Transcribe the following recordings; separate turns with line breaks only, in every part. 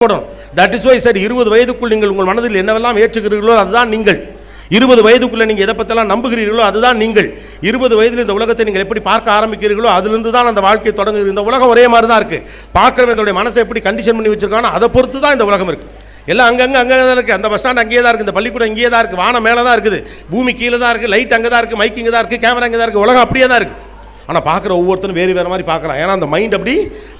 படும் that is why sir இருபது வயதுக்குள் நீங்கள் உங்கள் மனதில் என்னவெல்லாம் ஏற்றுகிறீர்களோ அதுதான் நீங்கள். இருபது வயதுக்குள்ள நீங்கள் எதை பற்றெல்லாம் நம்புகிறீர்களோ அதுதான் நீங்கள். இருபது வயதில் இந்த உலகத்தை நீங்கள் எப்படி பார்க்க ஆரம்பிக்கிறீர்களோ அதிலிருந்து தான் அந்த வாழ்க்கை தொடங்குது இந்த உலகம் ஒரே மாதிரி தான் இருக்குது பார்க்குறவன் இதோடைய மனசை எப்படி கண்டிஷன் பண்ணி வச்சிருக்கானோ அதை பொறுத்து தான் இந்த உலகம் இருக்குது எல்லாம் அங்கங்கே அங்கே தான் இருக்குது அந்த பஸ் ஸ்டாண்ட் அங்கேயே தான் இருக்குது இந்த பள்ளிக்கூடம் இங்கேயே தான் இருக்குது வானம் மேலே தான் இருக்குது. பூமி கீழே தான் இருக்குது லைட் அங்கே தான் இருக்குது மைக் இங்கே தான் இருக்குது கேமரா இங்கே தான் இருக்குது உலகம் அப்படியே தான் இருக்குது ஆனால் பார்க்குற ஒவ்வொருத்தரும் வேறு வேறு மாதிரி பார்க்கலாம் ஏன்னா அந்த மைண்ட் அப்படி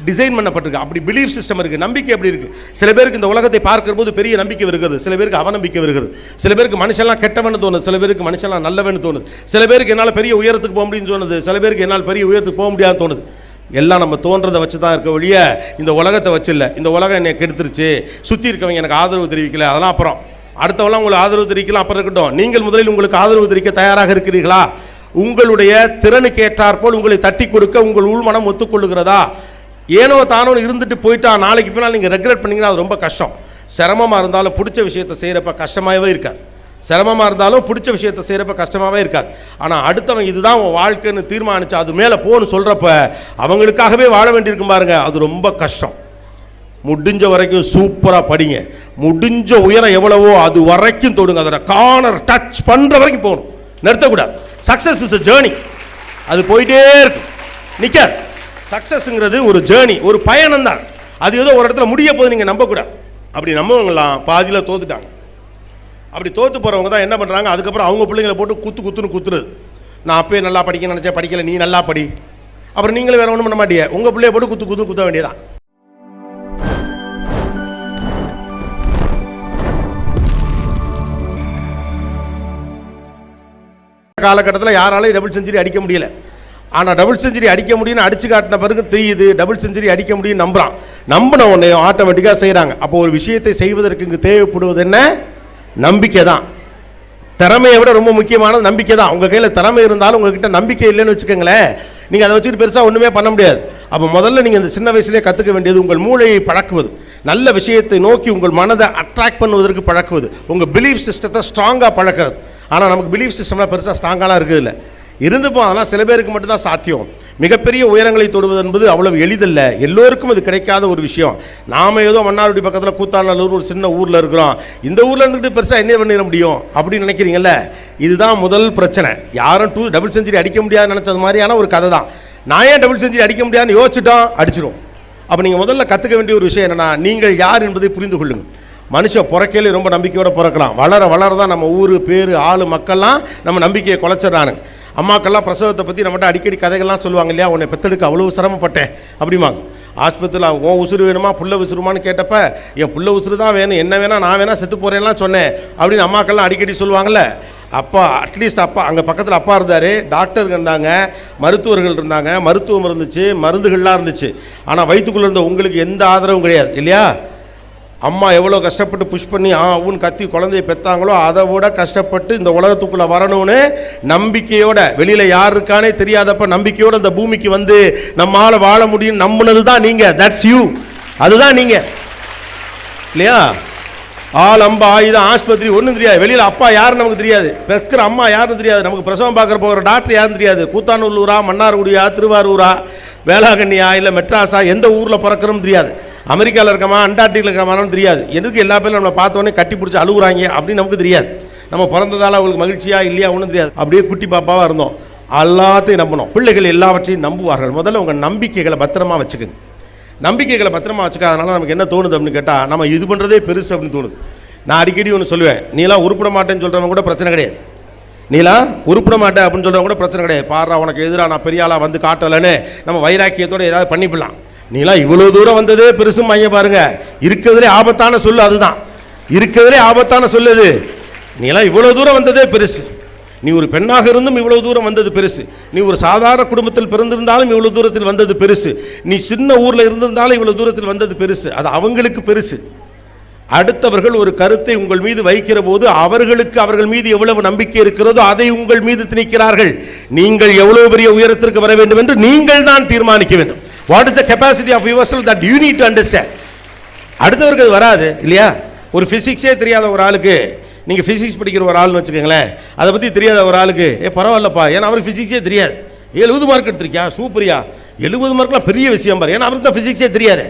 டிசைன் பண்ணப்பட்டிருக்கு. அப்படி பிலீஃப் சிஸ்டம் இருக்குது நம்பிக்கை அப்படி இருக்குது சில பேருக்கு இந்த உலகத்தை பார்க்கிற போது பெரிய நம்பிக்கை வருகிறது. சில பேருக்கு அவநம்பிக்கை வருகிறது. சில பேருக்கு மனுஷன்லாம் கெட்டவன்னு தோணுது. சில பேருக்கு மனுஷன்லாம் நல்லவன்னு தோணுது. சில பேருக்கு என்னால் பெரிய உயரத்துக்கு போக முடியும்னு தோணுது. சில பேருக்கு என்னால் பெரிய உயரத்துக்கு போக முடியாதுன்னு தோணுது. எல்லாம் நம்ம தோன்றதை வச்சு தான் இருக்க ஒழிய இந்த உலகத்தை வச்சு இல்லை. இந்த உலகம் என்னை கெடுத்துருச்சு. சுற்றி இருக்கவங்க எனக்கு ஆதரவு தெரிவிக்கல. அதெல்லாம் அப்புறம். அடுத்தவெல்லாம் உங்களுக்கு ஆதரவு தெரிவிக்கலாம். அப்புறம் இருக்கட்டும். நீங்கள் முதலில் உங்களுக்கு ஆதரவு தெரிவிக்க தயாராக இருக்கிறீர்களா? உங்களுடைய திறனுக்கு ஏற்றாற்போல் உங்களை தட்டி கொடுக்க உங்கள் உள்மனம் ஒத்துக்கொள்ளுகிறதா? ஏனோ தானோ இருந்துட்டு போயிட்டா நாளைக்கு பின்னால் நீங்கள் ரெக்ரெட் பண்ணீங்கன்னா அது ரொம்ப கஷ்டம். சிரமமாக இருந்தாலும் பிடிச்ச விஷயத்தை செய்கிறப்ப கஷ்டமாகவே இருக்காது. சிரமமாக இருந்தாலும் பிடிச்ச விஷயத்தை செய்கிறப்ப கஷ்டமாகவே இருக்காது. ஆனால் அடுத்தவன் இதுதான் உன் வாழ்க்கைன்னு தீர்மானிச்சு அது மேலே போன்னு சொல்கிறப்ப அவங்களுக்காகவே வாழ வேண்டியிருக்கும் பாருங்க அது ரொம்ப கஷ்டம். முடிஞ்ச வரைக்கும் சூப்பராக படிங்க. முடிஞ்ச உயரம் எவ்வளவோ அது வரைக்கும் தொடுங்க. அதோட கார்னர் டச் பண்ணுற வரைக்கும் போகணும். நிறுத்தக்கூடாது. சக்ஸஸ் இஸ் அ ஜேர்னி அது போயிட்டே இருக்கும். நிற்க சக்ஸஸ்ங்கிறது ஒரு ஜேர்னி ஒரு பயணம் தான் அது ஏதோ ஒரு இடத்துல முடிய போது நீங்கள் நம்பக்கூடாது அப்படி நம்பவங்களாம் பாதியில் தோத்துட்டாங்க. அப்படி தோத்து போகிறவங்க தான் என்ன பண்ணுறாங்க அதுக்கப்புறம் அவங்க பிள்ளைங்களை போட்டு குத்து குத்துன்னு குத்துறது நான் அப்பயே நல்லா படிக்க நினச்சேன் படிக்கல நீ நல்லா படி. அப்புறம் நீங்களும் வேறு ஒன்றும் பண்ண மாட்டியே. உங்கள் பிள்ளைய போட்டு குத்து குத்து குத்த வேண்டியதான் காலகட்டத்தில் யாராலையும் டபுள் செஞ்சுரி அடிக்க முடியல. ஆனால் டபுள் செஞ்சுரி அடிக்க முடியும்னு அடிச்சு காட்டின பிறகு தெரியுது டபுள் செஞ்சுரி அடிக்க முடியும்னு நம்புறான். நம்பின உடனே ஆட்டோமேட்டிக்காக செய்கிறாங்க அப்போ ஒரு விஷயத்தை செய்வதற்கு இங்கு தேவைப்படுவது என்ன? நம்பிக்கை தான். திறமையை விட ரொம்ப முக்கியமானது நம்பிக்கை தான். உங்கள் கையில் திறமை இருந்தாலும் உங்ககிட்ட நம்பிக்கை இல்லைன்னு வச்சுக்கோங்களேன். நீங்கள் அதை வச்சுக்கிட்டு பெருசாக ஒன்றுமே பண்ண முடியாது. அப்போ முதல்ல நீங்கள் இந்த சின்ன வயசுலேயே கற்றுக்க வேண்டியது உங்கள் மூளையை பழக்குவது. நல்ல விஷயத்தை நோக்கி உங்கள் மனதை அட்ராக்ட் பண்ணுவதற்கு பழக்குவது. உங்கள் பிலீஃப் சிஸ்டத்தை ஸ்ட்ராங்காக பழக்கிறது. ஆனால் நமக்கு பிலீஃப் சிஸ்டம்லாம் பெருசாக ஸ்ட்ராங்காலாம் இருக்குது இல்லை இருந்துப்போம் அதெல்லாம் சில பேருக்கு மட்டும்தான் சாத்தியம். மிகப்பெரிய உயரங்களை தொடுவது என்பது அவ்வளவு எளிதல்ல. எல்லோருக்கும் அது கிடைக்காத ஒரு விஷயம். நாம ஏதோ மன்னார்குடி பக்கத்தில் கூத்தாநல்லூர் ஒரு சின்ன ஊரில் இருக்கிறோம். இந்த ஊரில் இருந்துட்டு பெருசாக என்ன பண்ணிட முடியும் அப்படின்னு நினைக்கிறீங்கல்ல? இதுதான் முதல் பிரச்சனை. யாரும் டூ டபுள் செஞ்சுரி அடிக்க முடியாதுன்னு நினச்சது மாதிரியான ஒரு கதை தான். நான் ஏன் டபுள் செஞ்சுரி அடிக்க முடியாதுன்னு யோசிச்சிட்டோம்? அடிச்சிடும் அப்போ நீங்கள் முதல்ல கற்றுக்க வேண்டிய ஒரு விஷயம் என்னென்னா நீங்கள் யார் என்பதை புரிந்து கொள்ளுங்கள். மனுஷன் பிறக்கையிலே ரொம்ப நம்பிக்கையோடு பிறக்கலாம். வளர வளர தான் நம்ம ஊர் பேர் ஆள் மக்கள்லாம் நம்ம நம்பிக்கையை குலைச்சிட்றானுங்க. அம்மாக்கள்லாம் பிரசவத்தை பற்றி நம்மகிட்ட அடிக்கடி கதைகள்லாம் சொல்லுவாங்க இல்லையா? உன்னை பெத்தெடுக்க அவ்வளோ சிரமப்பட்டேன் அப்படிம்பாங்க. ஆஸ்பத்திரியில் உன் உசுறு வேணுமா? புள்ள உசுருமான்னு கேட்டப்ப என் புள்ள உசுறு தான் வேணும். என்ன வேணா நான் வேணா செத்து போகிறேன்லாம் சொன்னேன் அப்படின்னு அம்மாக்கள்லாம் அடிக்கடி சொல்லுவாங்கல்ல. அப்பா அட்லீஸ்ட் அப்பா அங்கே பக்கத்தில் அப்பா இருந்தார். டாக்டர்கள் இருந்தாங்க மருத்துவர்கள் இருந்தாங்க மருத்துவம் இருந்துச்சு மருந்துகள்லாம் இருந்துச்சு. ஆனால் வயிற்றுக்குள்ளே இருந்த உங்களுக்கு எந்த ஆதரவும் கிடையாது இல்லையா? அம்மா எவ்வளோ கஷ்டப்பட்டு புஷ் பண்ணி ஆ ஊன் கத்தி குழந்தைய பெற்றாங்களோ அதை விட கஷ்டப்பட்டு இந்த உலகத்துக்குள்ளே வரணும்னு நம்பிக்கையோட வெளியில் யார் இருக்கானே தெரியாதப்ப நம்பிக்கையோட இந்த பூமிக்கு வந்து நம்மால் வாழ முடியும் நம்பினது தான் நீங்கள் தட்ஸ் யூ அதுதான் நீங்கள் இல்லையா? ஆள் அம்பா ஆயுதம் ஆஸ்பத்திரி ஒன்றும் தெரியாது. வெளியில் அப்பா யாருன்னு நமக்கு தெரியாது. பெற்கிற அம்மா யாருன்னு தெரியாது. நமக்கு பிரசவம் பார்க்குற போகிற டாக்டர் யாருன்னு தெரியாது. கூத்தானூர்லூரா மன்னார்குடியா திருவாரூரா வேளாங்கண்ணியா இல்லை மெட்ராஸா எந்த ஊரில் பிறக்கிறோம் தெரியாது. அமெரிக்காவில் இருக்கமா அண்டார்டிகில் இருக்கமானு தெரியாது. எதுக்கு எல்லா பேரும் நம்மளை பார்த்தோன்னே கட்டி பிடிச்சி அழுகுறாங்க அப்படின்னு நமக்கு தெரியாது. நம்ம பிறந்ததால் அவங்களுக்கு மகிழ்ச்சியா இல்லையா ஒன்றும் தெரியாது. அப்படியே குட்டி பாப்பாவாக இருந்தோம். எல்லாத்தையும் நம்பணும். பிள்ளைகள் எல்லாவற்றையும் நம்புவார்கள். முதல்ல உங்கள் நம்பிக்கைகளை பத்திரமா வச்சுக்கோங்க. நம்பிக்கைகளை பத்திரமா வச்சுக்காதனால நமக்கு என்ன தோணுது அப்படின்னு கேட்டால் நம்ம இது பண்ணுறதே பெருசு அப்படின்னு தோணுது. நான் அடிக்கடி ஒன்று சொல்லுவேன். நீலாம் உருப்பிட மாட்டேன்னு சொல்கிறவங்க கூட பிரச்சனை கிடையாது. நீலாம் உருப்பிட மாட்டேன் அப்படின்னு சொல்கிறவங்க கூட பிரச்சனை கிடையாது. பாரு உனக்கு எதிராக நான் பெரிய ஆளாக வந்து காட்டலைன்னு நம்ம வைராக்கியத்தோடு ஏதாவது பண்ணிவிடலாம் நீலாம் இவ்வளோ தூரம் வந்ததே பெருசும் மைய பாருங்க. இருக்கிறதுலே ஆபத்தான சொல்லு அதுதான். இருக்கிறதுலே ஆபத்தான சொல்லுது நீலாம் இவ்வளோ தூரம் வந்ததே பெருசு. நீ ஒரு பெண்ணாக இருந்தும் இவ்வளோ தூரம் வந்தது பெருசு. நீ ஒரு சாதாரண குடும்பத்தில் பிறந்திருந்தாலும் இவ்வளோ தூரத்தில் வந்தது பெருசு. நீ சின்ன ஊரில் இருந்திருந்தாலும் இவ்வளோ தூரத்தில் வந்தது பெருசு. அது அவங்களுக்கு பெருசு. அடுத்தவர்கள் ஒரு கருத்தை உங்கள் மீது வைக்கிற போது அவர்களுக்கு அவர்கள் மீது எவ்வளவு நம்பிக்கை இருக்கிறதோ அதை உங்கள் மீது திணிக்கிறார்கள். நீங்கள் எவ்வளவு பெரிய உயரத்திற்கு வர வேண்டும் என்று நீங்கள் தான் தீர்மானிக்க வேண்டும். What is the capacity of your that you need to understand அடுத்தவருக்கு அது வராது இல்லையா? ஒரு ஃபிசிக்ஸே தெரியாத ஒரு ஆளுக்கு நீங்கள் ஃபிசிக்ஸ் படிக்கிற ஒரு ஆள்னு வச்சுக்கோங்களேன் அதை பற்றி தெரியாத ஒரு ஆளுக்கு ஏ பரவாயில்லப்பா. ஏன்னா அவருக்கு ஃபிசிக்ஸே தெரியாது. எழுபது மார்க் எடுத்திருக்கியா? சூப்பரியா. எழுபது மார்க்லாம் பெரிய விஷயம் பாரு. ஏன்னா அவருக்கு தான் ஃபிசிக்ஸே தெரியாது.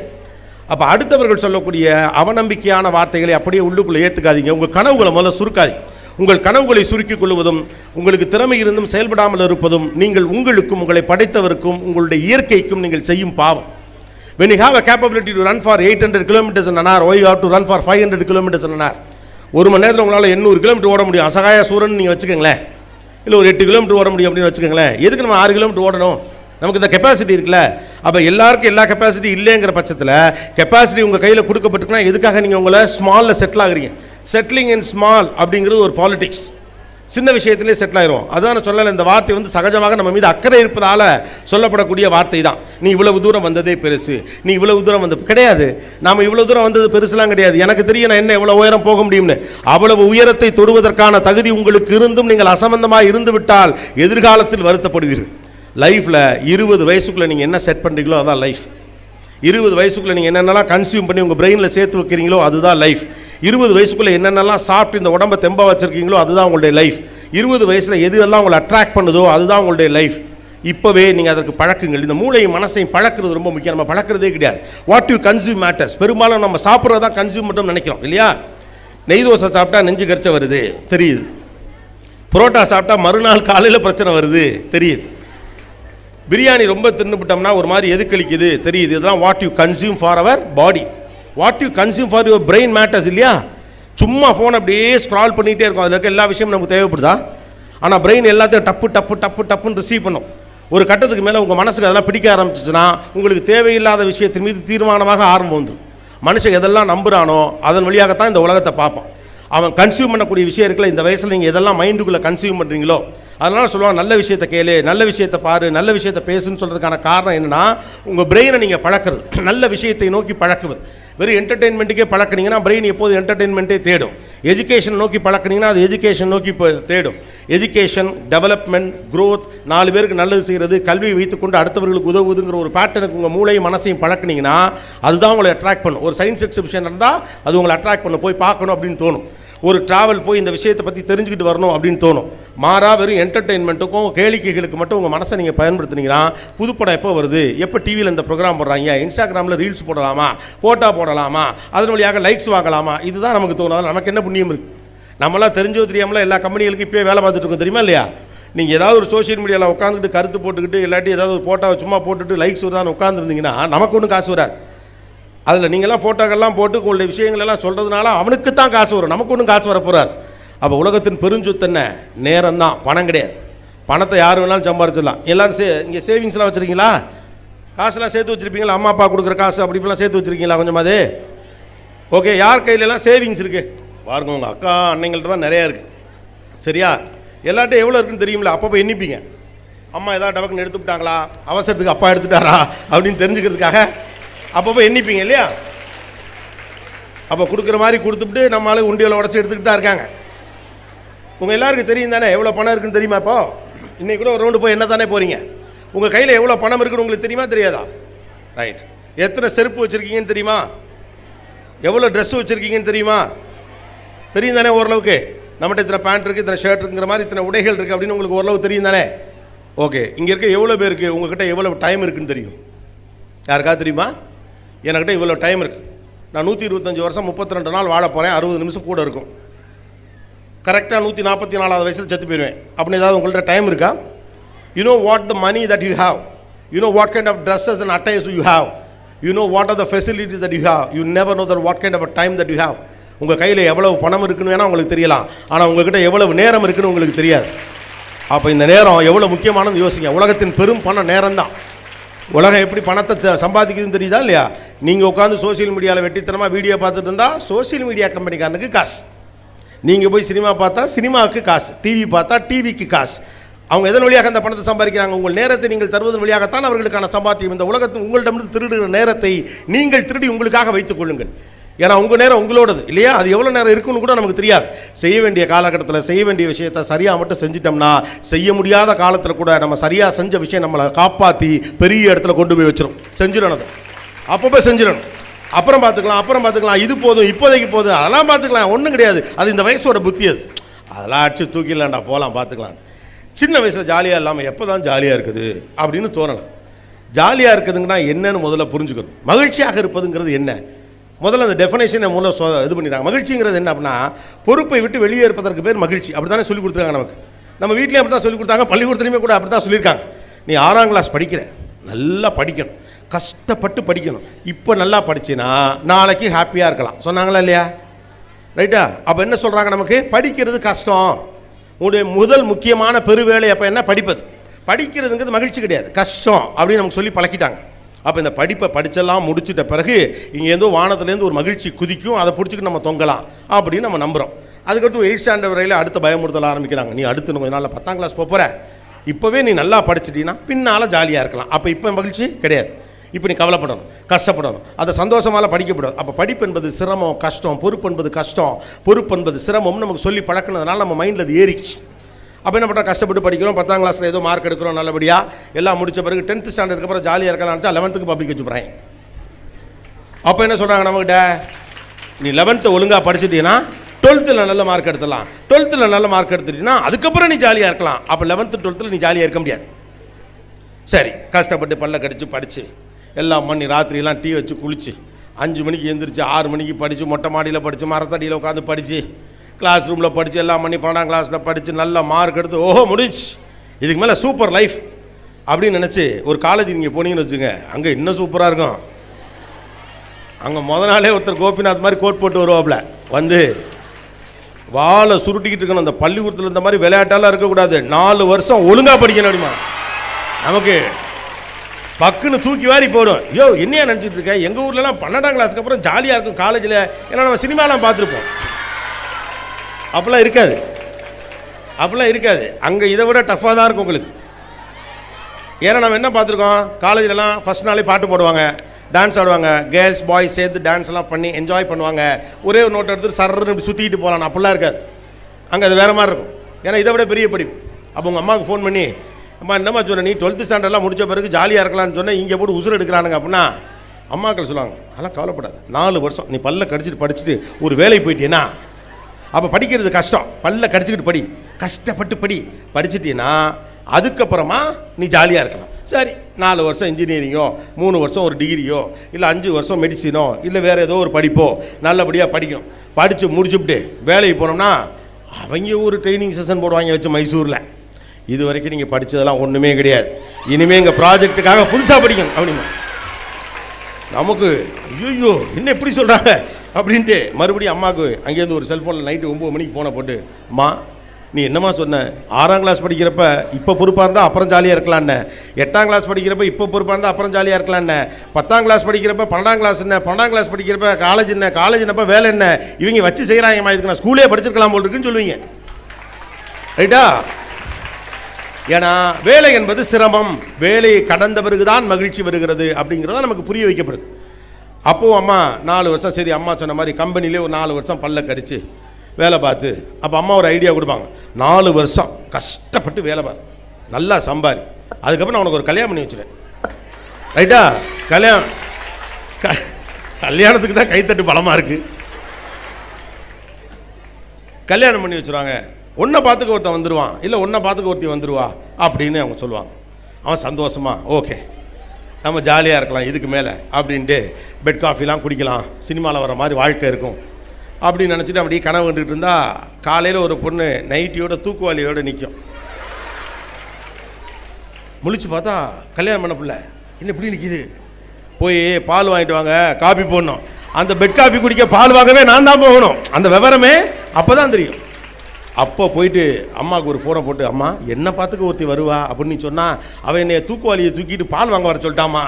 அப்போ அடுத்தவர்கள் சொல்லக்கூடிய அவநம்பிக்கையான வார்த்தைகளை அப்படியே உள்ளுக்குள்ளே ஏற்றுக்காதீங்க உங்கள் கனவுகளை முதல்ல சுருக்காதீங்க. உங்கள் கனவுகளை சுருக்கிக் கொள்வதும் உங்களுக்கு திறமை இருந்தும் செயல்படாமல் இருப்பதும் நீங்கள் உங்களுக்கும் உங்களை படைத்தவருக்கும் உங்களுடைய இயற்கைக்கும் நீங்கள் செய்யும் பாவம். When you have a capability to run for 800 kilometers in an hour why you have to run for 500 kilometers ஒரு மணி நேரத்தில் உங்களால் எண்ணூறு கிலோமீட்டர் ஓட முடியும். அசகாய சூரன் நீங்கள் வச்சுக்கோங்களேன். இல்லை ஒரு எட்டு கிலோமீட்டர் ஓட முடியும் அப்படின்னு வச்சுக்கோங்களேன். எதுக்கு நம்ம ஆறு கிலோமீட்டர் ஓடணும்? நமக்கு இந்த கெப்பாசிட்டி இருக்குல்ல. அப்போ எல்லாருக்கும் எல்லா கெப்பாசிட்டி இல்லைங்கிற பட்சத்தில் கெப்பாசிட்டி உங்கள் கையில் கொடுக்கப்பட்டுக்குன்னா எதுக்காக நீங்கள் உங்களை ஸ்மாலில் செட்டில் ஆகுறீங்க? செட்டிலிங் இன் ஸ்மால் அப்படிங்கிறது ஒரு பாலிடிக்ஸ் சின்ன விஷயத்திலே செட்டில் ஆயிரும் அதான் நான் சொல்லலை இந்த வார்த்தை வந்து சகஜமாக நம்ம மீது அக்கறை இருப்பதால் சொல்லப்படக்கூடிய வார்த்தை தான் நீ இவ்வளவு தூரம் வந்ததே பெருசு. நீ இவ்வளவு தூரம் வந்த கிடையாது. நாம இவ்வளவு தூரம் வந்தது பெருசுலாம் கிடையாது. எனக்கு தெரியும் நான் என்ன இவ்வளோ உயரம் போக முடியும்னு. அவ்வளவு உயரத்தை தொடுவதற்கான தகுதி உங்களுக்கு இருந்தும் நீங்கள் அசம்பந்தமாக இருந்து விட்டால் எதிர்காலத்தில் வருத்தப்படுவீர்கள். லைஃப்பில் இருபது வயசுக்குள்ளே நீங்கள் என்ன செட் பண்ணுறீங்களோ அதான் லைஃப் இருபது வயசுக்குள்ளே நீங்கள் என்னென்னலாம் கன்சியூம் பண்ணி உங்கள் பிரெயினில் சேர்த்து வைக்கிறீங்களோ அதுதான் லைஃப் இருபது வயசுக்குள்ளே என்னென்னலாம் சாப்பிட்டு இந்த உடம்பை தெம்பாக வச்சுருக்கீங்களோ அதுதான் உங்களுடைய லைஃப் இருபது வயசில் எது எல்லாம் உங்களை அட்ராக்ட் பண்ணுதோ அதுதான் உங்களுடைய லைஃப் இப்போவே நீங்கள் அதற்கு பழக்குங்கள். இந்த மூளையும் மனசையும் பழக்கிறது ரொம்ப முக்கியம். நம்ம பழக்கிறதே கிடையாது. வாட் யூ கன்சியூம் மேட்டர்ஸ் பெரும்பாலும் நம்ம சாப்பிட்றதா கன்சியூம் மட்டும் நினைக்கிறோம். இல்லையா? நெய் தோசை சாப்பிட்டா நெஞ்சு கரிச்ச வருது. தெரியுது. புரோட்டா சாப்பிட்டா மறுநாள் காலையில் பிரச்சனை வருது. தெரியுது. பிரியாணி ரொம்ப தின்னுபிட்டோம்னா ஒரு மாதிரி எது கழிக்குது தெரியுது. இதெல்லாம் what you consume for our body what you consume for your brain matters இல்லையா? சும்மா ஃபோன் அப்படியே ஸ்க்ரால் பண்ணிகிட்டே இருக்கும். அதில் இருக்க எல்லா விஷயமும் நமக்கு தேவைப்படுதா? ஆனால் பிரெயின் எல்லாத்தையும் டப்பு டப்பு டப்பு டப்புன்னு ரிசீவ் பண்ணும். ஒரு கட்டத்துக்கு மேலே உங்கள் மனசுக்கு அதெல்லாம் பிடிக்க ஆரம்பிச்சிச்சுன்னா உங்களுக்கு தேவையில்லாத விஷயத்தின் மீது தீர்மானமாக ஆரம்பம் வந்துடும் மனுஷன் எதெல்லாம் நம்புகிறானோ அதன் வழியாகத்தான் இந்த உலகத்தை பார்ப்பான். அவன் கன்சியூம் பண்ணக்கூடிய விஷயம் இருக்குல்ல இந்த வயசில் நீங்கள் எதெல்லாம் மைண்டுக்குள்ளே கன்சியூம் பண்ணுறீங்களோ அதனால் சொல்லுவாங்க நல்ல விஷயத்தை கேளு நல்ல விஷயத்தை பாரு நல்ல விஷயத்தை பேசுன்னு சொல்கிறதுக்கான காரணம் என்னென்னா உங்கள் பிரெயினை நீங்கள் பழக்கிறது. நல்ல விஷயத்தை நோக்கி பழக்குவது. வெறும் என்டர்டெயின்மெண்ட்டுக்கே பழக்கினீங்கன்னா பிரெயின் எப்போது என்டர்டெயின்மெண்ட்டே தேடும்? எஜுகேஷன் நோக்கி பழக்கினீங்கன்னா அது எஜுகேஷன் நோக்கி இப்போ தேடும். எஜுகேஷன் டெவலப்மெண்ட் க்ரோத் நாலு பேருக்கு நல்லது செய்கிறது கல்வியை வைத்துக்கொண்டு அடுத்தவர்களுக்கு உதவுதுங்கிற ஒரு பேட்டர்னுக்கு உங்கள் மூளையும் மனசையும் பழக்கினீங்கன்னா அதுதான் உங்களை அட்ராக்ட் பண்ணும். ஒரு சயின்ஸ் எக்ஸிபிஷன் இருந்தால் அது உங்களை அட்ராக்ட் பண்ணும். போய் பார்க்கணும் அப்படின்னு தோணும். ஒரு ட்ராவல் போய் இந்த விஷயத்தை பற்றி தெரிஞ்சுக்கிட்டு வரணும் அப்படின்னு தோணும். மாறா வெறும் என்டர்டெயின்மெண்ட்டுக்கும் கேளிக்கைகளுக்கு மட்டும் உங்கள் மனசை நீங்கள் பயன்படுத்துனீங்கன்னா புதுப்படம் எப்போ வருது? எப்போ டிவியில் இந்த ப்ரோக்ராம் போடுறாங்க? இன்ஸ்டாகிராமில் ரீல்ஸ் போடலாமா? ஃபோட்டோ போடலாமா? அதன் வழியாக லைக்ஸ் வாங்கலாமா? இதுதான் நமக்கு தோணும். நமக்கு என்ன புண்ணியம் இருக்குது நம்மளாம் தெரிஞ்சோ தெரியாமல எல்லா கம்பெனிகளுக்கும் இப்போயே வேலை பார்த்துட்டு இருக்கோம். தெரியுமா இல்லையா? நீங்கள் ஏதாவது ஒரு சோஷியல் மீடியாவில் உட்காந்துட்டு கருத்து போட்டுக்கிட்டு இல்லாட்டி ஏதாவது ஒரு ஃபோட்டோவை சும்மா போட்டுட்டு லைக்ஸ் வருதான்னு உட்காந்துருந்தீங்கன்னா நமக்கு ஒன்றும் காசு வராது. அதில் நீங்கள்லாம் ஃபோட்டோக்கெல்லாம் போட்டு உங்களுடைய விஷயங்களெல்லாம் சொல்கிறதுனால அவனுக்கு தான் காசு வரும். நமக்கு ஒன்றும் காசு வரப்போகிறார் அப்போ உலகத்தின் பெருஞ்சொத்து என்ன? நேரம் தான் பணம் கிடையாது. பணத்தை யார் வேணாலும் சம்பாரிச்சிடலாம். எல்லாரும் சே இங்கே சேவிங்ஸ்லாம் வச்சுருக்கீங்களா? காசுலாம் சேர்த்து வச்சுருப்பீங்களா? அம்மா அப்பா கொடுக்குற காசு அப்படி இப்படிலாம் சேர்த்து வச்சுருக்கீங்களா? கொஞ்சமாவது ஓகே யார் கையிலலாம் சேவிங்ஸ் இருக்குது பாருங்க உங்கள் அக்கா அன்னைங்கள்ட்ட தான் நிறையா இருக்குது சரியா? எல்லார்ட்டும் எவ்வளோ இருக்குன்னு தெரியுமில்ல அப்பப்போ எண்ணிப்பீங்க. அம்மா ஏதாவது டபக்குன்னு எடுத்துவிட்டாங்களா அவசரத்துக்கு அப்பா எடுத்துட்டாரா? அப்படின்னு தெரிஞ்சுக்கிறதுக்காக அப்பப்போ எண்ணிப்பீங்க இல்லையா? அப்போ கொடுக்குற மாதிரி கொடுத்துட்டு நம்ம ஆளு உண்டியலை உடச்சி எடுத்துக்கிட்டு தான் இருக்காங்க. உங்கள் எல்லாருக்கும் தெரியும் தானே எவ்வளோ பணம் இருக்குன்னு தெரியுமா இப்போ? இன்னைக்கு கூட ஒரு ரவுண்டு போய் என்ன தானே போகிறீங்க உங்கள் கையில் எவ்வளோ பணம் இருக்குன்னு உங்களுக்கு தெரியுமா தெரியாதா? ரைட் எத்தனை செருப்பு வச்சுருக்கீங்கன்னு தெரியுமா? எவ்வளோ ட்ரெஸ் வச்சுருக்கீங்கன்னு தெரியுமா? தெரியும் தானே ஓரளவுக்கு? நம்மகிட்ட இத்தனை பேண்ட் இருக்குது இத்தனை ஷர்ட் இருக்குங்கிற மாதிரி இத்தனை உடைகள் இருக்குது அப்படின்னு உங்களுக்கு ஓரளவு தெரியும் தானே? ஓகே இங்கே இருக்க எவ்வளோ பேருக்கு உங்ககிட்ட எவ்வளோ டைம் இருக்குன்னு தெரியும்? யாருக்காவது தெரியுமா? என்கிட்ட இவ்வளோ டைம் இருக்குது நான் நூற்றி இருபத்தஞ்சி வருஷம் முப்பத்தி ரெண்டு நாள் வாழ போகிறேன் அறுபது நிமிஷம் கூட இருக்கும். கரெக்டாக நூற்றி நாற்பத்தி நாலாவது வயசில் செத்து போயிடுவேன் அப்படின்னு ஏதாவது உங்கள்கிட்ட டைம் இருக்கா? You know what the money that you have you know what kind of dresses and attires you have you know what are the facilities that you have you never know that what kind of time that you have உங்கள் கையில் எவ்வளவு பணம் இருக்குன்னு வேணால் உங்களுக்கு தெரியலாம். ஆனால் உங்ககிட்ட எவ்வளவு நேரம் இருக்குன்னு உங்களுக்கு தெரியாது. அப்போ இந்த நேரம் எவ்வளோ முக்கியமானது யோசிங்க. உலகத்தின் பெரும் பணம் நேரம் தான் உலகம் எப்படி பணத்தை சம்பாதிக்குதுன்னு தெரியுதா இல்லையா? நீங்கள் உட்காந்து சோஷியல் மீடியாவில் வெட்டித்தனமாக வீடியோ பார்த்துட்டு இருந்தால் சோஷியல் மீடியா கம்பெனிக்காரனுக்கு காசு. நீங்கள் போய் சினிமா பார்த்தா சினிமாவுக்கு காசு. டிவி பார்த்தா டிவிக்கு காசு. அவங்க எதன் வழியாக அந்த பணத்தை சம்பாதிக்கிறாங்க? உங்கள் நேரத்தை நீங்கள் தருவதன் வழியாகத்தான் அவர்களுக்கான சம்பாத்தியம். இந்த உலகத்தில் உங்களிடமிருந்து திருடுகிற நேரத்தை நீங்கள் திருடி உங்களுக்காக வைத்துக் கொள்ளுங்கள். ஏன்னா உங்கள் நேரம் உங்களோடது இல்லையா? அது எவ்வளோ நேரம் இருக்குன்னு கூட நமக்கு தெரியாது. செய்ய வேண்டிய காலகட்டத்தில் செய்ய வேண்டிய விஷயத்தை சரியாக மட்டும் செஞ்சிட்டோம்னா செய்ய முடியாத காலத்தில் கூட நம்ம சரியாக செஞ்ச விஷயம் நம்மளை காப்பாற்றி பெரிய இடத்துல கொண்டு போய் வச்சிடும் செஞ்சிடணும் அதை. அப்பப்போ செஞ்சிடணும். அப்புறம் பார்த்துக்கலாம் அப்புறம் பார்த்துக்கலாம். இது போதும் இப்போதைக்கு போதும். அதெல்லாம் பார்த்துக்கலாம். ஒன்றும் கிடையாது. அது இந்த வயசோட புத்தி அது. அதெல்லாம் அடிச்சு தூக்கிடலாம்டா போகலாம் பார்த்துக்கலாம். சின்ன வயசில் ஜாலியாக இல்லாமல் எப்போ தான் ஜாலியாக இருக்குது அப்படின்னு தோணலை. ஜாலியாக இருக்குதுங்கன்னா என்னன்னு முதல்ல புரிஞ்சுக்கணும். மகிழ்ச்சியாக இருப்பதுங்கிறது என்ன? முதல்ல அந்த டெஃபினேஷனை மூலம் இது பண்ணிட்டாங்க. மகிழ்ச்சிங்கிறது என்ன அப்படின்னா பொறுப்பை விட்டு வெளியே இருப்பதற்கு பேர் மகிழ்ச்சி. அப்படி தானே சொல்லி கொடுத்துருக்காங்க நமக்கு. நம்ம வீட்லேயும் அப்படி தான் சொல்லி கொடுத்தாங்க பள்ளிக்கூடத்துலையுமே கூட அப்படி தான் சொல்லியிருக்காங்க. நீ ஆறாம் கிளாஸ் படிக்கிற. நல்லா படிக்கணும். கஷ்டப்பட்டு படிக்கணும். இப்போ நல்லா படிச்சினா நாளைக்கு ஹாப்பியாக இருக்கலாம். சொன்னாங்களா இல்லையா? ரைட்டா அப்போ என்ன சொல்கிறாங்க நமக்கு? படிக்கிறது கஷ்டம். உங்களுடைய முதல் முக்கியமான பெருவேலை அப்போ என்ன? படிப்பது. படிக்கிறதுங்கிறது மகிழ்ச்சி கிடையாது. கஷ்டம் அப்படின்னு நமக்கு சொல்லி பழக்கிட்டாங்க. அப்போ இந்த படிப்பை படித்தெல்லாம் முடிச்சிட்ட பிறகு இங்கேருந்தோ வானத்துலேருந்து ஒரு மகிழ்ச்சி குதிக்கும் அதை பிடிச்சிக்கிட்டு நம்ம தொங்கலாம் அப்படின்னு நம்ம நம்புகிறோம் அதுக்கடுத்து எயிட் ஸ்டாண்டர்ட் வரையில் அடுத்த பயமுறுத்தல் ஆரம்பிக்கிறாங்க. நீ அடுத்து கொஞ்ச நாளில் பத்தாம் கிளாஸ் போகிற இப்போவே நீ நல்லா படிச்சிட்டீங்கன்னா பின்னால் ஜாலியாக இருக்கலாம். அப்போ இப்போ மகிழ்ச்சி கிடையாது. இப்போ நீ கவலைப்படணும் கஷ்டப்படணும். அதை சந்தோஷமால படிக்கப்படும் அப்போ படிப்பு என்பது சிரமம் கஷ்டம் பொறுப்பு என்பது கஷ்டம். பொறுப்பு என்பது சிரமம்னு நமக்கு சொல்லி பழக்கினதுனால நம்ம மைண்டில் அது ஏறிச்சு அப்போ என்ன பண்ணுறோம் கஷ்டப்பட்டு படிக்கிறோம். பத்தாம் கிளாஸில் ஏதோ மார்க் எடுக்கிறோம் நல்லபடியாக எல்லாம் முடிச்ச பிறகு டென்த்து ஸ்டாண்டர்டுக்கு அப்புறம் ஜாலியாக இருக்கலாம் நினச்சா லெவன்த்துக்கு பப்ளிக் வச்சு அப்போ என்ன சொல்கிறாங்க நம்மகிட்ட? நீ லெவன்த்து ஒழுங்காக படிச்சிட்டீங்கன்னா டுவெல்த்தில் நல்ல மார்க் எடுத்துடலாம். டுவெல்த்தில் நல்ல மார்க் எடுத்துட்டீங்கன்னா அதுக்கப்புறம் நீ ஜாலியாக இருக்கலாம். அப்போ லெவன்த்து டுவெல்த்தில் நீ ஜாலியாக இருக்க முடியாது. சரி கஷ்டப்பட்டு பல்ல கடிச்சு படித்து எல்லாம் பண்ணி ராத்திரியெல்லாம் டீ வச்சு குளிச்சு அஞ்சு மணிக்கு எழுந்திரிச்சு ஆறு மணிக்கு படித்து மொட்டை மாடியில் படித்து மரத்தடியில் உட்காந்து படித்து கிளாஸ் ரூமில் படித்து எல்லாம் பண்ணி பன்னெண்டாம் கிளாஸில் படித்து நல்ல மார்க் எடுத்து ஓஹோ முடிச்சு இதுக்கு மேலே சூப்பர் லைஃப் அப்படின்னு நினச்சி ஒரு காலேஜ் நீங்கள் போனீங்கன்னு வச்சுங்க அங்கே இன்னும் சூப்பராக இருக்கும். அங்கே முத நாளே ஒருத்தர் கோபிநாத் மாதிரி கோட் போட்டு வருவாப்புல வந்து வாழை சுருட்டிக்கிட்டு இருக்கணும். அந்த பள்ளிக்கூடத்தில் இந்த மாதிரி விளையாட்டெல்லாம் இருக்கக்கூடாது. நாலு வருஷம் ஒழுங்காக படிக்கணும் அப்படிமா. நமக்கு பக்குன்னு தூக்கி வாரி போடும். ஐயோ என்னையா நினச்சிட்டு இருக்கேன் எங்கள் ஊர்லலாம் பன்னெண்டாம் கிளாஸ்க்கு அப்புறம் ஜாலியாக இருக்கும். காலேஜில் ஏன்னா நம்ம சினிமாலாம் பார்த்துருப்போம். அப்போல்லாம் இருக்காது. அப்போல்லாம் இருக்காது. அங்கே இதை விட டஃப்பாக தான் இருக்கும் உங்களுக்கு. ஏன்னா நம்ம என்ன பார்த்துருக்கோம்? காலேஜ்லலாம் ஃபஸ்ட் நாளே பாட்டு போடுவாங்க. டான்ஸ் ஆடுவாங்க. கேர்ள்ஸ் பாய்ஸ் சேர்த்து டான்ஸ்லாம் பண்ணி என்ஜாய் பண்ணுவாங்க. ஒரே ஒரு நோட்டை எடுத்து சர்ன்னு இப்படி சுற்றிக்கிட்டு போகலாம். அப்படிலாம் இருக்காது. அங்கே அது வேறு மாதிரி இருக்கும். ஏன்னா இதை விட பெரிய படிப்பு. அப்போ உங்கள் அம்மாவுக்கு ஃபோன் பண்ணி அம்மா என்னம்மா சொன்ன நீ டுவெல்த்து ஸ்டாண்டர்ட்லாம் முடிச்ச பிறகு ஜாலியாக இருக்கலாம்னு சொன்னால் இங்கே போட்டு உசுறு எடுக்கிறானுங்க அப்படின்னா அம்மாக்கள் சொல்லுவாங்க அதெல்லாம் கவலைப்படாது. நாலு வருஷம் நீ பல்ல கடிச்சிட்டு படிச்சுட்டு ஒரு வேலைக்கு போயிட்டீன்னா அப்போ படிக்கிறது கஷ்டம். பல்ல கடிச்சிக்கிட்டு படி. கஷ்டப்பட்டு படி. படிச்சிட்டீன்னா அதுக்கப்புறமா நீ ஜாலியாக இருக்கலாம். சரி நாலு வருஷம் இன்ஜினியரிங்கோ மூணு வருஷம் ஒரு டிகிரியோ இல்லை அஞ்சு வருஷம் மெடிசினோ இல்லை வேறு ஏதோ ஒரு படிப்போ நல்லபடியாக படிக்கணும். படித்து முடிச்சுவிட்டு வேலைக்கு போனோம்னா அவங்க ஒரு ட்ரைனிங் செஷன் போடுவாங்க வச்சு மைசூரில். இது வரைக்கும் நீங்கள் படித்ததெல்லாம் ஒன்றுமே கிடையாது. இனிமேல் எங்கள் ப்ராஜெக்ட்டுக்காக புதுசாக படிக்கணும் அப்படிமா நமக்கு ஐயோ என்ன எப்படி சொல்கிறாங்க அப்படின்ட்டு மறுபடியும் அம்மாவுக்கு அங்கேருந்து ஒரு செல்ஃபோனில் நைட்டு ஒம்பது மணிக்கு ஃபோனை போட்டு அம்மா நீ என்னம்மா சொன்ன? ஆறாம் கிளாஸ் படிக்கிறப்ப இப்போ பொறுப்பாக இருந்தால் அப்புறம் ஜாலியாக இருக்கலான்னு எட்டாம் கிளாஸ் படிக்கிறப்ப இப்போ பொறுப்பாக இருந்தால் அப்புறம் ஜாலியாக இருக்கலான்னு பத்தாம் கிளாஸ் படிக்கிறப்ப பன்னெண்டாம் கிளாஸ் என்ன? பன்னெண்டாம் கிளாஸ் படிக்கிறப்ப காலேஜ் என்ன? காலேஜ் என்னப்ப வேலை என்ன? இவங்க வச்சு செய்கிறாங்கம்மா இதுக்கு நான் ஸ்கூலே படிச்சிருக்கலாம் போல் இருக்குன்னு சொல்லுவீங்க. ரைட்டா ஏன்னா வேலை என்பது சிரமம். வேலையை கடந்த பிறகுதான் மகிழ்ச்சி வருகிறது அப்படிங்கிறத நமக்கு புரிய வைக்கப்படுது. அப்போது அம்மா நாலு வருஷம் சரி அம்மா சொன்ன மாதிரி கம்பெனிலே ஒரு நாலு வருஷம் பல்ல கடிச்சு வேலை பார்த்து அப்போ அம்மா ஒரு ஐடியா கொடுப்பாங்க. நாலு வருஷம் கஷ்டப்பட்டு வேலை பாரு நல்லா சம்பாரி. அதுக்கப்புறம் நான் உனக்கு ஒரு கல்யாணம் பண்ணி வச்சுருவேன் ரைட்டா கல்யாணம். க கல்யாணத்துக்கு தான் கைத்தட்டு பலமாக இருக்குது கல்யாணம் பண்ணி வச்சுருவாங்க. ஒன்றை பார்த்துக்க ஒருத்தன் வந்துடுவான் இல்லை ஒன்றை பார்த்துக்க ஒருத்தி வந்துடுவா அப்படின்னு அவங்க சொல்லுவாங்க. அவன் சந்தோஷமா ஓகே நம்ம ஜாலியாக இருக்கலாம் இதுக்கு மேலே அப்படின்ட்டு பெட் காஃபிலாம் குடிக்கலாம். சினிமாவில் வர மாதிரி வாழ்க்கை இருக்கும். அப்படின்னு நினச்சிட்டு அப்படியே கனவு கண்டுட்டு இருந்தால் காலையில் ஒரு பொண்ணு நைட்டியோட தூக்குவாளியோடு நிற்கும் முழிச்சு பார்த்தா கல்யாணம் பண்ண பிள்ளை என்ன இப்படி நிற்கிது போய் பால் வாங்கிட்டு வாங்க காபி போடணும். அந்த பெட் காஃபி குடிக்க பால் வாங்கவே நான் தான் போகணும். அந்த விவரமே அப்போ தான் தெரியும். அப்போ போயிட்டு அம்மாவுக்கு ஒரு ஃபோனை போட்டு அம்மா என்ன பார்த்துக்க ஒருத்தி வருவா? அப்படின்னு சொன்னால் அவன் என்னை தூக்குவாளியை தூக்கிட்டு பால் வாங்க வர சொல்லிட்டாம்மா.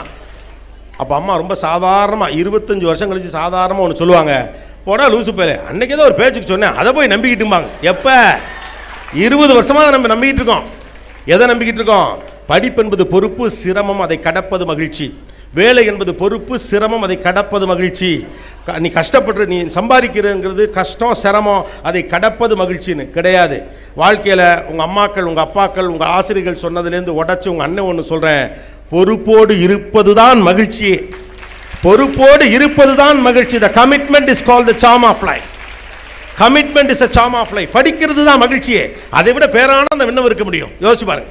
அப்போ அம்மா ரொம்ப சாதாரணமாக இருபத்தஞ்சி வருஷம் கழிச்சு சாதாரணமாக ஒன்று சொல்லுவாங்க. போடா லூசு பேல அன்றைக்கி ஏதோ ஒரு பேச்சுக்கு சொன்னேன். அதை போய் நம்பிக்கிட்டும்பாங்க. எப்போ? இருபது வருஷமாக அதை நம்ம நம்பிக்கிட்டு இருக்கோம். எதை நம்பிக்கிட்டு இருக்கோம்? படிப்பு என்பது பொறுப்பு சிரமம் அதை கடப்பது மகிழ்ச்சி. வேலை என்பது பொறுப்பு சிரமம் அதை கடப்பது மகிழ்ச்சி. நீ கஷ்டப்பட்டு நீ சம்பாதிக்கிறங்கிறது கஷ்டம் சிரமம் அதை கடப்பது மகிழ்ச்சின்னு கிடையாது. வாழ்க்கையில் உங்கள் அம்மாக்கள் உங்கள் அப்பாக்கள் உங்கள் ஆசிரியர்கள் சொன்னதுலேருந்து உடச்சி உங்கள் அண்ணன் ஒன்று சொல்கிறேன் பொறுப்போடு இருப்பது தான் மகிழ்ச்சி. பொறுப்போடு இருப்பது தான் மகிழ்ச்சி. The commitment is call the sum of life commitment is a sum of life படிக்கிறது தான் மகிழ்ச்சியே. அதை விட பேரானந்தம் என்ன இருக்க முடியும். யோசிச்சு பாருங்க.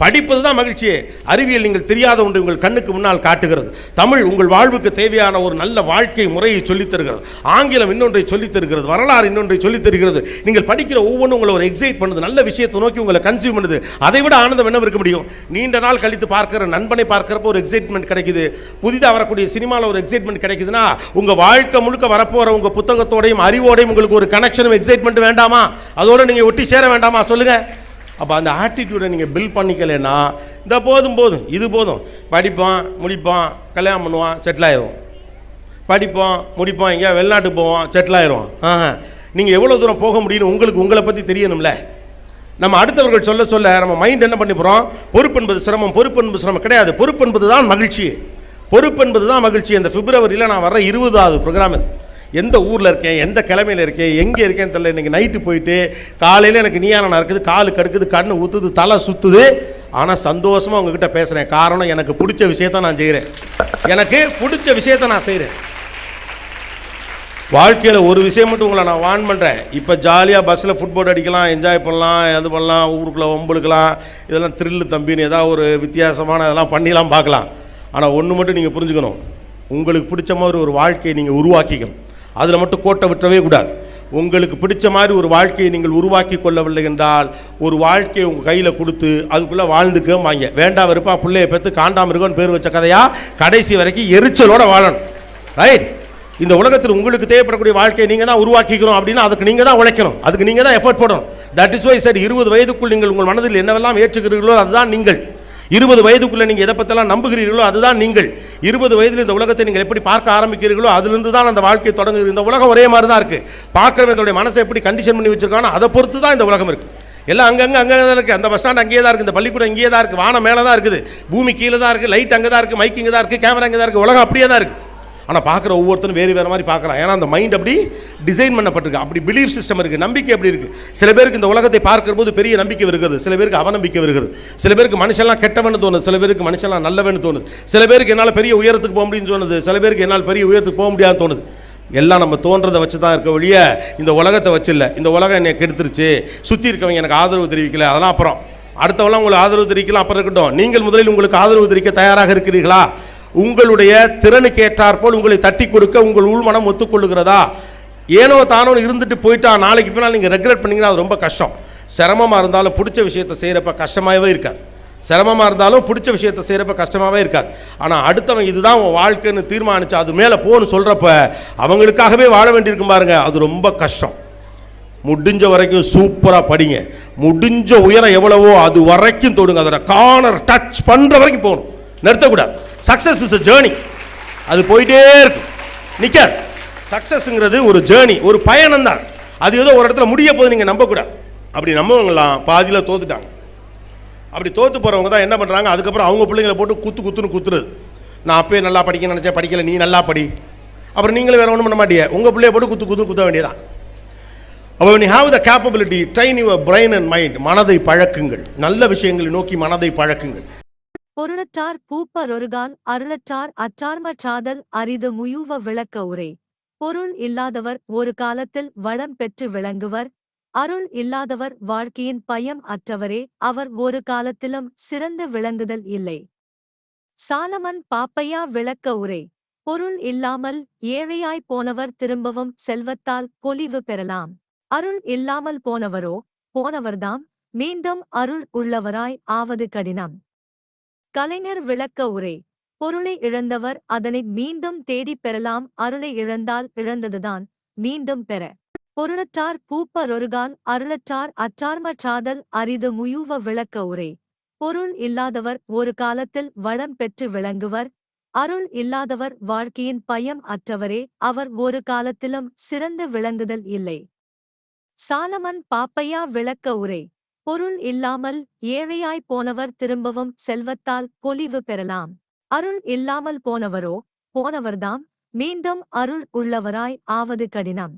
படிப்பது தான் மகிழ்ச்சி அறிவியல் நீங்கள் தெரியாத ஒன்று உங்கள் கண்ணுக்கு முன்னால் காட்டுகிறது. தமிழ் உங்கள் வாழ்வுக்கு தேவையான ஒரு நல்ல வாழ்க்கை முறையை சொல்லித்தருகிறது ஆங்கிலம் இன்னொன்றை சொல்லித் தருகிறது. வரலாறு இன்னொன்றை சொல்லித் தருகிறது. நீங்கள் படிக்கிற ஒவ்வொன்றும் உங்களை ஒரு எக்ஸைட் பண்ணுது. நல்ல விஷயத்தை நோக்கி உங்களை கன்சியூம் பண்ணுது. அதை விட ஆனந்தம் என்ன இருக்க முடியும்? நீண்ட நாள் கழித்து பார்க்கிற நண்பனை பார்க்குறப்ப ஒரு எக்ஸைட்மெண்ட் கிடைக்குது. புதிதாக வரக்கூடிய சினிமாவில் ஒரு எக்ஸைட்மெண்ட் கிடைக்குதுன்னா உங்கள் வாழ்க்கை முழுக்க வரப்போகிற உங்கள் புத்தகத்தோடையும் அறிவோடையும் உங்களுக்கு ஒரு கனெக்ஷனும் எக்ஸைட்மெண்ட் வேண்டாமா? அதோட நீங்கள் ஒட்டி சேர வேண்டாமா? சொல்லுங்கள் அப்போ அந்த ஆட்டிடியூடை நீங்கள் பில்ட் பண்ணிக்கலைன்னா இந்த போதும் போதும் இது போதும். படிப்பான் முடிப்பான் கல்யாணம் பண்ணுவான் செட்டில் ஆயிடுவோம் படிப்போம் முடிப்போம் எங்கேயா வெளிநாட்டுக்கு போவோம் செட்டில் ஆயிடுவோம் ஆஹா. நீங்கள் எவ்வளோ தூரம் போக முடியும்னு உங்களுக்கு உங்களை பற்றி தெரியணும்ல. நம்ம அடுத்தவர்கள் சொல்ல சொல்ல நம்ம மைண்ட் என்ன பண்ணி போகிறோம் பொறுப்பு என்பது சிரமம் பொறுப்பு என்பது சிரமம் கிடையாது. பொறுப்பு என்பது தான் மகிழ்ச்சி. பொறுப்பு என்பது தான் மகிழ்ச்சி. இந்த பிப்ரவரியில் நான் வர இருபதாவது ப்ரோக்ராம் எந்த ஊரில் இருக்கேன் எந்த கிழமையில் இருக்கேன் எங்கே இருக்கேன்னு தெரியல. இன்றைக்கி நைட்டு போயிட்டு காலையில் எனக்கு நீயான நடக்குது காலு கடுக்குது கண்ணு ஊற்றுது தலை சுற்றுது ஆனால் சந்தோஷமாக உங்ககிட்ட பேசுகிறேன் காரணம் எனக்கு பிடிச்ச விஷயத்த நான் செய்கிறேன் எனக்கு பிடிச்ச விஷயத்த நான் செய்கிறேன் வாழ்க்கையில் ஒரு விஷயம் மட்டும் உங்களை நான் வான் பண்ணுறேன் இப்போ ஜாலியாக பஸ்ஸில் ஃபுட்போர்ட் அடிக்கலாம் என்ஜாய் பண்ணலாம் அது பண்ணலாம் ஊருக்குள்ளே ஒம்பளுக்கலாம் இதெல்லாம் த்ரில்லு தம்பின்னு ஏதாவது ஒரு வித்தியாசமான இதெல்லாம் பண்ணிலாம் பார்க்கலாம். ஆனால் ஒன்று மட்டும் நீங்கள் புரிஞ்சுக்கணும். உங்களுக்கு பிடிச்ச மாதிரி ஒரு வாழ்க்கையை நீங்கள் உருவாக்கிக்கணும். அதில் மட்டும் கோட்டை விட்டவே கூடாது. உங்களுக்கு பிடிச்ச மாதிரி ஒரு வாழ்க்கையை நீங்கள் உருவாக்கி கொள்ளவில்லை என்றால் ஒரு வாழ்க்கையை உங்கள் கையில் கொடுத்து அதுக்குள்ளே வாழ்ந்துக்க வாங்க வேண்டாம் வெறுப்பா பிள்ளைய பெற்று காண்டாம இருக்கோன்னு பேர் வச்ச கதையாக கடைசி வரைக்கும் எரிச்சலோடு வாழணும். ரைட் இந்த உலகத்தில் உங்களுக்கு தேவைப்படக்கூடிய வாழ்க்கையை நீங்கள் தான் உருவாக்கிக்கிறோம் அப்படின்னா அதுக்கு நீங்கள் தான் உழைக்கணும். அதுக்கு நீங்கள் தான் எஃபர்ட் போடணும். தட் இஸ் வை சார் இருபது வயதுக்குள் நீங்கள் உங்கள் மனதில் என்னவெல்லாம் ஏற்றுக்கிறீர்களோ அதுதான் நீங்கள். இருபது வயதுக்குள்ளே நீங்கள் எதை பற்றிலாம் நம்புகிறீர்களோ அதுதான் நீங்கள். இருபது வயதில் இந்த உலகத்தை நீங்கள் எப்படி பார்க்க ஆரம்பிக்கிறீர்களோ அதுலேருந்து தான் அந்த வாழ்க்கை தொடங்குது இந்த உலகம் ஒரே மாதிரி தான் இருக்குது பார்க்குறவங்களுடைய மனசை எப்படி கண்டிஷன் பண்ணி வச்சிருக்கானோ அதை பொறுத்து தான் இந்த உலகம் இருக்குது எல்லாம் அங்கங்கே அங்கே தான் இருக்குது அந்த பஸ் ஸ்டாண்ட் அங்கேயே தான் இருக்குது இந்த பள்ளிக்கூடம் இங்கேயே தான் இருக்குது வானம் மேலே தான் இருக்குது. பூமி கீழே தான் இருக்குது லைட் அங்கே தான் இருக்குது மைக் இங்கே தான் இருக்குது கேமரா இங்கே தான் இருக்குது உலகம் அப்படியே தான் இருக்குது ஆனால் பார்க்குற ஒவ்வொருத்தரும் வேறு வேறு மாதிரி பார்க்கலாம். ஏன்னா அந்த மைண்ட் அப்படி டிசைன் பண்ணப்பட்டிருக்கு. அப்படி பிலீஃப் சிஸ்டம் இருக்குது நம்பிக்கை அப்படி இருக்குது சில பேருக்கு இந்த உலகத்தை பார்க்கிற போது பெரிய நம்பிக்கை வருகிறது. சில பேருக்கு அவநம்பிக்கை வருகிறது. சில பேருக்கு மனுஷன்லாம் கெட்டவன்னு தோணுது. சில பேருக்கு மனுஷன்லாம் நல்லவன்னு தோணுது. சில பேருக்கு என்னால் பெரிய உயரத்துக்கு போக முடியும்னு தோணுது. சில பேருக்கு என்னால் பெரிய உயரத்துக்கு போக முடியாதுன்னு தோணுது. எல்லாம் நம்ம தோன்றதை வச்சு தான் இருக்க ஒழிய இந்த உலகத்தை வச்சு இல்லை. இந்த உலகம் என்னை கெடுத்துருச்சு. சுற்றி இருக்கவங்க எனக்கு ஆதரவு தெரிவிக்கல. அதெல்லாம் அப்புறம். அடுத்தவெல்லாம் உங்களுக்கு ஆதரவு தெரிவிக்கலாம். அப்புறம் இருக்கட்டும். நீங்கள் முதலில் உங்களுக்கு ஆதரவு தெரிவிக்க தயாராக இருக்கிறீர்களா? உங்களுடைய திறனுக்கு ஏற்றாற்போல் உங்களை தட்டி கொடுக்க உங்கள் உள்மனம் ஒத்துக்கொள்ளுகிறதா? ஏனோ தானோ இருந்துட்டு போயிட்டா நாளைக்கு பின்னால் நீங்கள் ரெக்ரெட் பண்ணீங்கன்னா அது ரொம்ப கஷ்டம். சிரமமாக இருந்தாலும் பிடிச்ச விஷயத்தை செய்கிறப்ப கஷ்டமாகவே இருக்காது. சிரமமாக இருந்தாலும் பிடிச்ச விஷயத்தை செய்கிறப்ப கஷ்டமாகவே இருக்காது. ஆனால் அடுத்தவன் இதுதான் உன் வாழ்க்கைன்னு தீர்மானிச்சு அது மேலே போன்னு சொல்கிறப்ப அவங்களுக்காகவே வாழ வேண்டியிருக்கும் பாருங்க அது ரொம்ப கஷ்டம். முடிஞ்ச வரைக்கும் சூப்பராக படிங்க. முடிஞ்ச உயரம் எவ்வளவோ அது வரைக்கும் தொடுங்க. அதோட கார்னர் டச் பண்ணுற வரைக்கும் போகணும். நிறுத்தக்கூடாது. சக்ஸஸ் இஸ் அ ஜேர்னி அது போயிட்டே இருக்கும். நிற்க சக்ஸஸ்ங்கிறது ஒரு ஜேர்னி ஒரு பயணம் தான் அது ஏதோ ஒரு இடத்துல முடிய போது நீங்கள் நம்பக்கூடாது. அப்படி நம்பவங்களாம் பாதியில் தோத்துட்டாங்க. அப்படி தோத்து போகிறவங்க தான் என்ன பண்ணுறாங்க அதுக்கப்புறம் அவங்க பிள்ளைங்களை போட்டு குத்து குத்துன்னு குத்துறது. நான் அப்பயே நல்லா படிக்க நினச்சேன் படிக்கலை நீ நல்லா படி. அப்புறம் நீங்களும் வேறு ஒன்றும் பண்ண மாட்டியே. உங்கள் பிள்ளைய போட்டு குத்து குத்து குத்த வேண்டியதான் அப்போ நீ have the capability train your brain and mind மனதை பழக்குங்கள். நல்ல விஷயங்களை நோக்கி மனதை பழக்குங்கள்.
பொருளற்றார் பூப்பரொருகால் அருளற்றார் அற்றார்மற்றாதல் அரிது முயூவ விளக்க உரை. பொருள் இல்லாதவர் ஒரு காலத்தில் வளம் பெற்று விளங்குவர். அருள் இல்லாதவர் வாழ்க்கையின் பயம் அற்றவரே அவர் ஒரு காலத்திலும் சிறந்து விளங்குதல் இல்லை. சாலமன் பாப்பையா விளக்க உரை. பொருள் இல்லாமல் ஏழையாய் போனவர் திரும்பவும் செல்வத்தால் பொலிவு பெறலாம். அருள் இல்லாமல் போனவரோ போனவர்தாம். மீண்டும் அருள் உள்ளவராய் ஆவது கடினம். கலைஞர் விளக்க உரை. பொருளை இழந்தவர் அதனை மீண்டும் தேடிப் பெறலாம். அருளை இழந்தால் இழந்ததுதான். மீண்டும் பெற. பொருளற்றார் பூப்பரொருகால். அருளற்றார் அற்றார்மற்றாதல். அரிது முயூவ விளக்க உரை. பொருள் இல்லாதவர் ஒரு காலத்தில் வளம் பெற்று விளங்குவர். அருள் இல்லாதவர் வாழ்க்கையின் பயம் அற்றவரே. அவர் ஒரு காலத்திலும் சிறந்து விளங்குதல் இல்லை. சாலமன் பாப்பையா விளக்க உரை. பொருள் இல்லாமல் ஏழையாய் போனவர் திரும்பவும் செல்வத்தால் பொலிவு பெறலாம். அருள் இல்லாமல் போனவரோ போனவர்தாம். மீண்டும் அருள் உள்ளவராய் ஆவது கடினம்.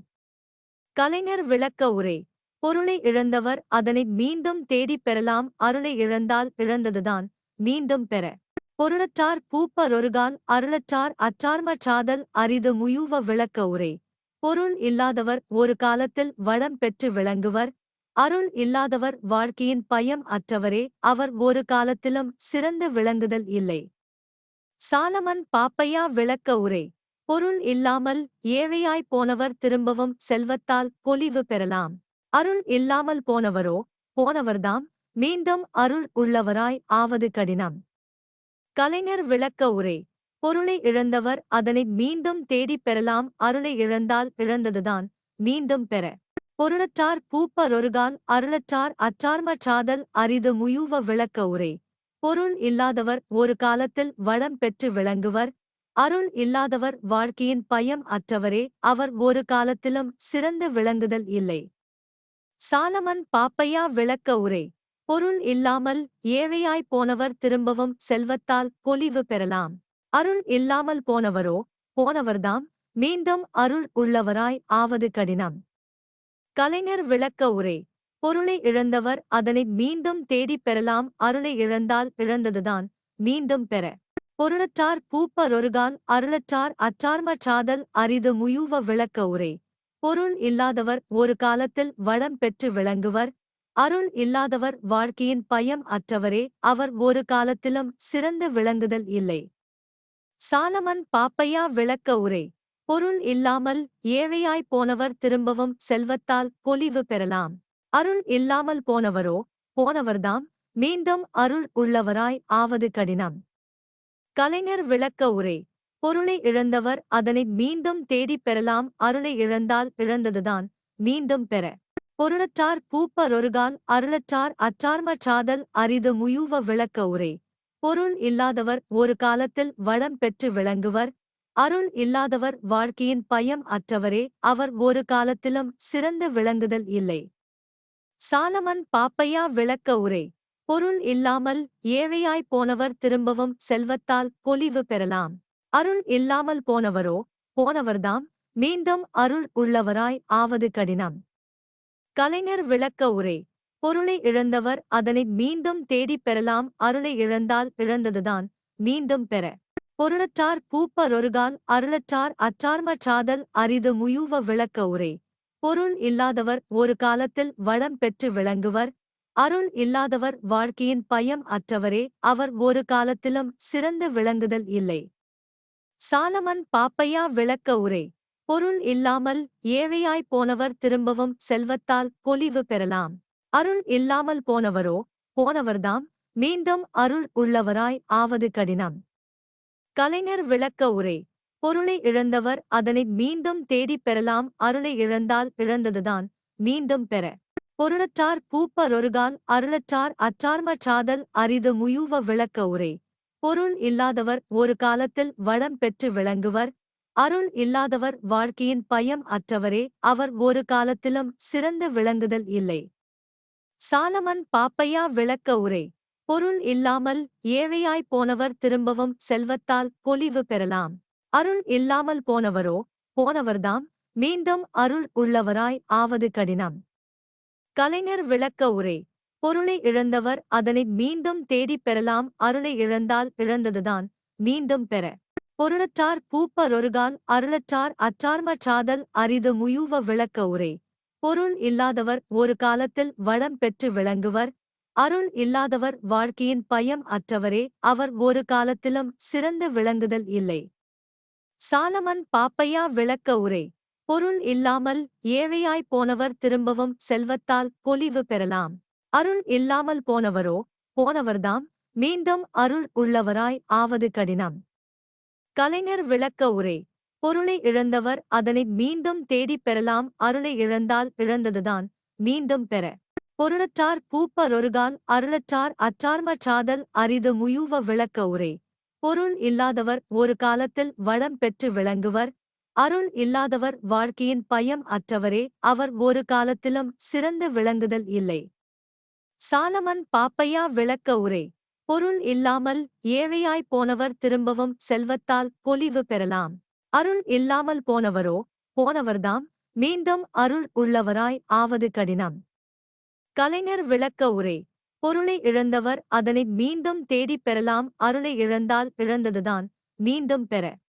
கலைஞர் விளக்க உரை. பொருளை இழந்தவர் அதனை மீண்டும் தேடிப் பெறலாம். அருளை இழந்தால் இழந்ததுதான். மீண்டும் பெற. பொருளற்றார் பூப்பரொருகால். அருளற்றார் அற்றார்மற்றாதல். அரிது முயூவ விளக்க உரை. பொருள் இல்லாதவர் ஒரு காலத்தில் வளம் பெற்று விளங்குவர். அருள் இல்லாதவர் வாழ்க்கையின் பயம் அற்றவரே அவர் ஒரு காலத்திலும் சிறந்து விளங்குதல் இல்லை. சாலமன் பாப்பையா விளக்க உரை பொருள் இல்லாமல் ஏழையாய் போனவர் திரும்பவும் செல்வத்தால் பொலிவு பெறலாம். அருள் இல்லாமல் போனவரோ போனவர்தாம் மீண்டும் அருள் உள்ளவராய் ஆவது கடினம். கலைஞர் விளக்க உரை பொருளை இழந்தவர் அதனை மீண்டும் தேடிப் பெறலாம் அருளை இழந்தால் இழந்ததுதான் மீண்டும் பெற. பொருளற்றார் பூப்பரொருகால் அருளற்றார் அற்றார்மற்றாதல் அரிது முயூவ விளக்க உரை. பொருள் இல்லாதவர் ஒரு காலத்தில் வளம் பெற்று விளங்குவர். அருள் இல்லாதவர் வாழ்க்கையின் பயம் அற்றவரே அவர் ஒரு காலத்திலும் சிறந்து விளங்குதல் இல்லை. சாலமன் பாப்பையா விளக்க உரை. பொருள் இல்லாமல் ஏழையாய் போனவர் திரும்பவும் செல்வத்தால் பொலிவு பெறலாம். அருள் இல்லாமல் போனவரோ போனவர்தாம். மீண்டும் அருள் உள்ளவராய் ஆவது கடினம். கலைஞர் விளக்க உரை. பொருளை இழந்தவர் அதனை மீண்டும் தேடிப் பெறலாம். அருளை இழந்தால் இழந்ததுதான். மீண்டும் பெற. பொருளற்றார் பூப்பரொருகால். அருளற்றார் அற்றார்மற்றாதல். அரிது முயூவ விளக்க உரை. பொருள் இல்லாதவர் ஒரு காலத்தில் வளம் பெற்று விளங்குவர். அருள் இல்லாதவர் வாழ்க்கையின் பயம் அற்றவரே. அவர் ஒரு காலத்திலும் சிறந்து விளங்குதல் இல்லை. சாலமன் பாப்பையா விளக்க உரை. பொருள் இல்லாமல் ஏழையாய் போனவர் திரும்பவும் செல்வத்தால் பொலிவு பெறலாம். அருள் இல்லாமல் போனவரோ போனவர்தாம். மீண்டும் அருள் உள்ளவராய் ஆவது கடினம். கலைஞர் விளக்க உரை. பொருளை இழந்தவர் அதனை மீண்டும் தேடிப் பெறலாம். அருளை இழந்தால் இழந்ததுதான். மீண்டும் பெற. பொருளற்றார் பூப்பரொருகால் அருளற்றார் அற்றார்மற்றாதல் அரிது முயூவ விளக்க உரை. பொருள் இல்லாதவர் ஒரு காலத்தில் வளம் பெற்று விளங்குவர். அருள் இல்லாதவர் வாழ்க்கையின் பயம் அற்றவரே அவர் ஒரு காலத்திலும் சிறந்து விளங்குதல் இல்லை. சாலமன் பாப்பையா விளக்க உரை பொருள் இல்லாமல் ஏழையாய் போனவர் திரும்பவும் செல்வத்தால் பொலிவு பெறலாம். அருள் இல்லாமல் போனவரோ போனவர்தாம் மீண்டும் அருள் உள்ளவராய் ஆவது கடினம். கலைஞர் விளக்க உரை பொருளை இழந்தவர் அதனை மீண்டும் தேடிப் பெறலாம் அருளை இழந்தால் இழந்ததுதான் மீண்டும் பெற. பொருளற்றார் பூப்பரொருகால் அருளற்றார் அற்றார்மற்றாதல் அரிது முயூவ விளக்க உரை. பொருள் இல்லாதவர் ஒரு காலத்தில் வளம் பெற்று விளங்குவர். அருள் இல்லாதவர் வாழ்க்கையின் பயம் அற்றவரே அவர் ஒரு காலத்திலும் சிறந்து விளங்குதல் இல்லை. சாலமன் பாப்பையா விளக்க உரை. பொருள் இல்லாமல் ஏழையாய் போனவர் திரும்பவும் செல்வத்தால் பொலிவு பெறலாம். அருள் இல்லாமல் போனவரோ போனவர்தாம். மீண்டும் அருள் உள்ளவராய் ஆவது கடினம். கலைஞர் விளக்க உரை. பொருளை இழந்தவர் அதனை மீண்டும் தேடிப் பெறலாம். அருளை இழந்தால் இழந்ததுதான். மீண்டும் பெற. பொருளற்றார் பூப்பரொருகால். அருளற்றார் அற்றார்மற்றாதல். அரிது முயூவ விளக்க உரை. பொருள் இல்லாதவர் ஒரு காலத்தில் வளம் பெற்று விளங்குவர். அருள் இல்லாதவர் வாழ்க்கையின் பயம் அற்றவரே. அவர் ஒரு காலத்திலும் சிறந்து விளங்குதல் இல்லை. சாலமன் பாப்பையா விளக்க உரை. பொருள் இல்லாமல் ஏழையாய் போனவர் திரும்பவும் செல்வத்தால் பொலிவு பெறலாம். அருள் இல்லாமல் போனவரோ போனவர்தாம். மீண்டும் அருள் உள்ளவராய் ஆவது கடினம். கலைஞர் விளக்க உரை. பொருளை இழந்தவர் அதனை மீண்டும் தேடிப் பெறலாம். அருளை இழந்தால் இழந்ததுதான். மீண்டும் பெற. பொருளற்றார் பூப்பரொருகால். அருளற்றார் அற்றார்மற்றாதல். அரிது முயூவ விளக்க உரை. பொருள் இல்லாதவர் ஒரு காலத்தில் வளம் பெற்று விளங்குவர். அருள் இல்லாதவர் வாழ்க்கையின் பயம் அற்றவரே அவர் ஒரு காலத்திலும் சிறந்து விளங்குதல் இல்லை. சாலமன் பாப்பையா விளக்க உரை பொருள் இல்லாமல் ஏழையாய் போனவர் திரும்பவும் செல்வத்தால் பொலிவு பெறலாம். அருள் இல்லாமல் போனவரோ போனவர்தாம் மீண்டும் அருள் உள்ளவராய் ஆவது கடினம். கலைஞர் விளக்க உரை பொருளை இழந்தவர் அதனை மீண்டும் தேடிப் பெறலாம் அருளை இழந்தால் இழந்ததுதான் மீண்டும் பெற. பொருளற்றார் பூப்பரொருகால் அருளற்றார் அற்றார்மற்றாதல் அரிது முயூவ விளக்க உரை. பொருள் இல்லாதவர் ஒரு காலத்தில் வளம் பெற்று விளங்குவர். அருள் இல்லாதவர் வாழ்க்கையின் பயம் அற்றவரே அவர் ஒரு காலத்திலும் சிறந்து விளங்குதல் இல்லை. சாலமன் பாப்பையா விளக்க உரை. பொருள் இல்லாமல் ஏழையாய் போனவர் திரும்பவும் செல்வத்தால் பொலிவு பெறலாம். அருள் இல்லாமல் போனவரோ போனவர்தாம். மீண்டும் அருள் உள்ளவராய் ஆவது கடினம். கலைஞர் விளக்க உரை. பொருளை இழந்தவர் அதனை மீண்டும் தேடிப் பெறலாம். அருளை இழந்தால் இழந்ததுதான். மீண்டும் பெற.